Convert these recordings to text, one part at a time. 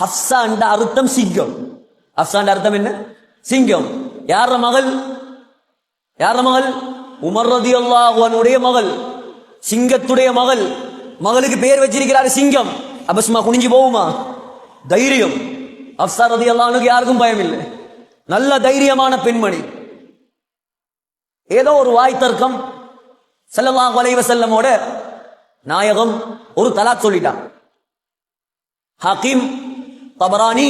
ஹப்சா என்ற அர்த்தம் சிங்கம். ஹப்சா என்ற அர்த்தம் என்ன? சிங்கம். யார மகள்? யார மகள்? உமர் ரதி அல்லாஹுடைய மகள். சிங்கத்துடைய மகள். மகளுக்கு பேர் வச்சிருக்கிறார் சிங்கம். அப்ப சும்மா குனிஞ்சு போகுமா? தைரியம். அப்சா ரதி அல்லானுக்கு யாருக்கும் பயம் இல்லை நல்ல தைரியமான பெண்மணி. ஏதோ ஒரு வாய் தர்க்கம். ஸல்லல்லாஹு அலைஹி செல்லமோட நாயகம் ஒரு தலாக் சொல்லிட்டான். ஹக்கீம் தபரானி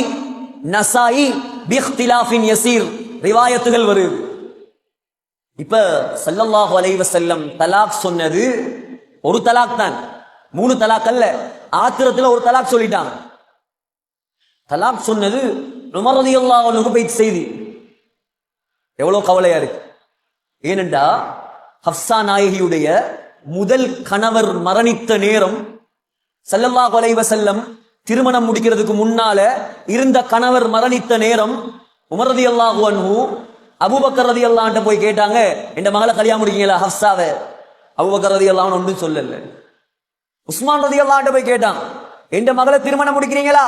நசாயி பிஹ்திலாஃபின் யசீர். ரிவாயத்துகள் வருது இப்ப ஸல்லல்லாஹு அலைவ செல்லம் தலாக் சொன்னது ஒரு தலாக் தான். மூணு தலாக் அல்ல. ஆத்திரத்துல ஒரு தலாக் சொல்லிட்டான் தலாக் சொன்னது நுமரதி ரலியல்லாஹு அன்ஹு போய் செய்தி. எவ்வளவு கவலையா இருக்கு. ஏனென்றா ஹப்சா நாயகியுடைய முதல் கணவர் மரணித்த நேரம் ஸல்லல்லாஹு அலைஹி செல்லம் திருமணம் முடிக்கிறதுக்கு முன்னால இருந்த கணவர் மரணித்த நேரம் உமரதி ரலியல்லாஹு அபுபக்கர் ரதி ரலியல்லாஹு போய் கேட்டாங்க என் மகளை கல்யாணம் முடிக்கீங்களா ஹப்சாவை? ரதி ரலியல்லாஹு ஒன்றும் சொல்லல. உஸ்மான் ரதி ரலியல்லாஹு போய் கேட்டான் என் மகளை திருமணம் முடிக்கிறீங்களா?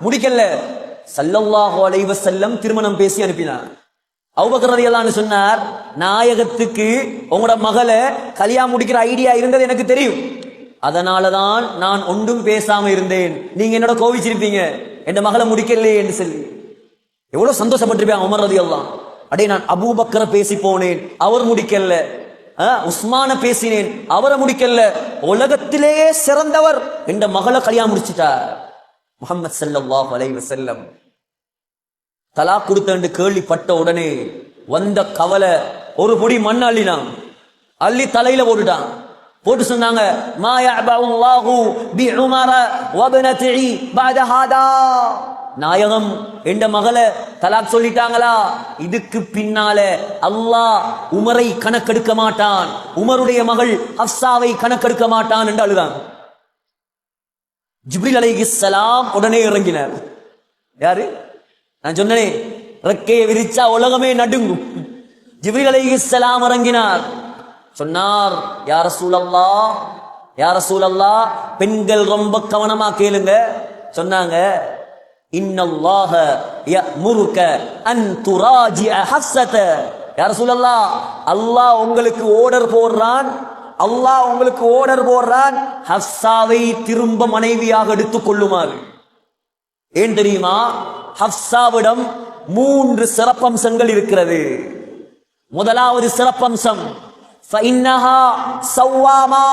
முடிக்கல. ஸல்லல்லாஹு அலைவ செல்லம் திருமணம் பேசி அனுப்பினார். அவுபக்ரதி அல்லான்னு சொன்னார் நாயகத்துக்கு உங்களோட மகளை கல்யாணம் முடிக்கிற ஐடியா இருந்தது எனக்கு தெரியும். அதனால தான் நான் ஒன்றும் பேசாம இருந்தேன். நீங்க என்னோட கோவிச்சிருப்பீங்க. என் மகளை முடிக்கலையே என்று சொல்லி. எவ்வளவு சந்தோஷப்பட்டிருப்பாங்க உமர் எல்லாம் அடே நான் அபூபக்கரை பேசி போனேன். அவர் முடிக்கல. ஆ, உஸ்மான பேசினேன். அவரை முடிக்கல. உலகத்திலேயே சிறந்தவர் என்ற மகளை கல்யாணம் முடிச்சிட்டார். முகமது ஸல்லல்லாஹு அலைஹி செல்லம் தலா கொடுத்த கேள்விப்பட்ட உடனே வந்த கவலை ஒரு பொடி மண் அள்ளினான். அள்ளி தலையில போட்டுட்டான். போட்டு சொன்னாங்க மாயா யஅபல்லாஹு பி உமர வப்னதிஹி பாதஹாதா நாயகம் என்ற மகளை தலாக் சொல்லிட்டாங்களா இதுக்கு பின்னால அல்லாஹ் உமரை கணக்கெடுக்க மாட்டான் உமருடைய மகள் ஹப்சாவை கணக்கெடுக்க மாட்டான் என்று அழுதான் ஜிப்ரில் அலைஹிஸ்ஸலாம் உடனே இறங்கினார் யாரு நான் சொன்னனே ரெக்கையை விரிச்சா உலகமே நடுங்கும் ஜிப்ரில் அலைஹிஸ்ஸலாம் இறங்கினார் சொன்னார் யார சூழல்லா யார சூழல்லா பெண்கள் ரொம்ப கவனமா கேளுங்க. சொன்னாங்க இன்னல்லாஹ முருக்க அன் துராஜி ஹஃப்ஸத. யார சூழல்லா அல்லாஹ் உங்களுக்கு ஓர்டர் போடுறான் அல்லாஹ் உங்களுக்கு ஓர்டர் போடுறான் ஹஸ்ஸாவை திரும்ப மனைவியாக எடுத்துக் கொள்ளுமாறு. ஏன் தெரியுமா? ஹப்சாவிடம் மூன்று சிறப்பம்சங்கள் இருக்கிறது. முதலாவது சிறப்பம்சம் ஃபைன்னஹா சவ்வாமா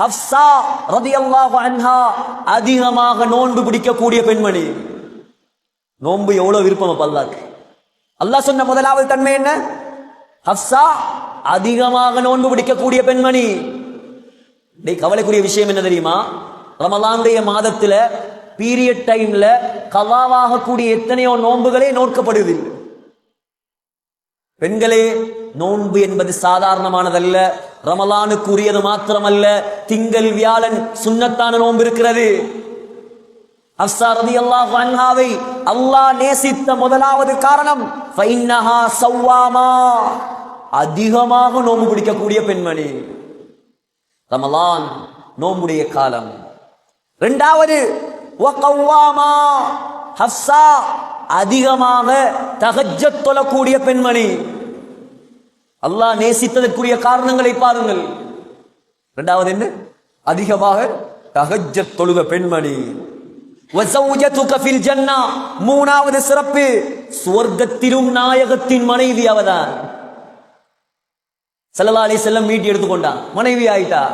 ஹஃப்ஸா ரதியல்லாஹு அன்ஹா அதிகமாக நோன்பு பிடிக்கக்கூடிய பெண்மணி. நோன்பு எவ்வளவு விருப்பம் பல்லாக்கு அல்லாஹ் சொன்ன முதலாவது தன்மை என்ன? ஹஃப்ஸா அதிகமாக நோன்பு பிடிக்கக்கூடிய பெண்மணி. கவலைக்குரிய விஷயம் என்ன தெரியுமா? ரமலானுடைய மாதத்தில் பீரியட் டைம்ல கூடிய எத்தனையோ நோன்புகளே நோக்கப்படுவதில்லை பெண்களே நோன்பு என்பது சாதாரணமானதல்ல. ரமலானுக்கு உரியது மாத்திரமல்ல. திங்கள் வியாழன் சுன்னத்தான நோன்பு இருக்கிறது. அஃப்ஸா அல்லாஹ் நேசித்த முதலாவது காரணம் ஃபைன்னஹா அதிகமாக நோன்பு பிடிக்கக்கூடிய பெண்மணி. ரமலான் நோம்புடைய காலம். இரண்டாவது அதிகமாக தஹஜ்ஜத் தொழக்கூடிய பெண்மணி. அல்லாஹ் நேசித்ததற்குரிய காரணங்களை பாருங்கள். இரண்டாவது என்ன? அதிகமாக தகஜ தொழுக பெண்மணி. மூணாவது சிறப்பு சுவர்க்கத்திலும் நாயகத்தின் மனைவி அவதான். செல்லலாலே செல்லம் மீட்டி எடுத்துக்கொண்டான். மனைவி ஆயிட்டா?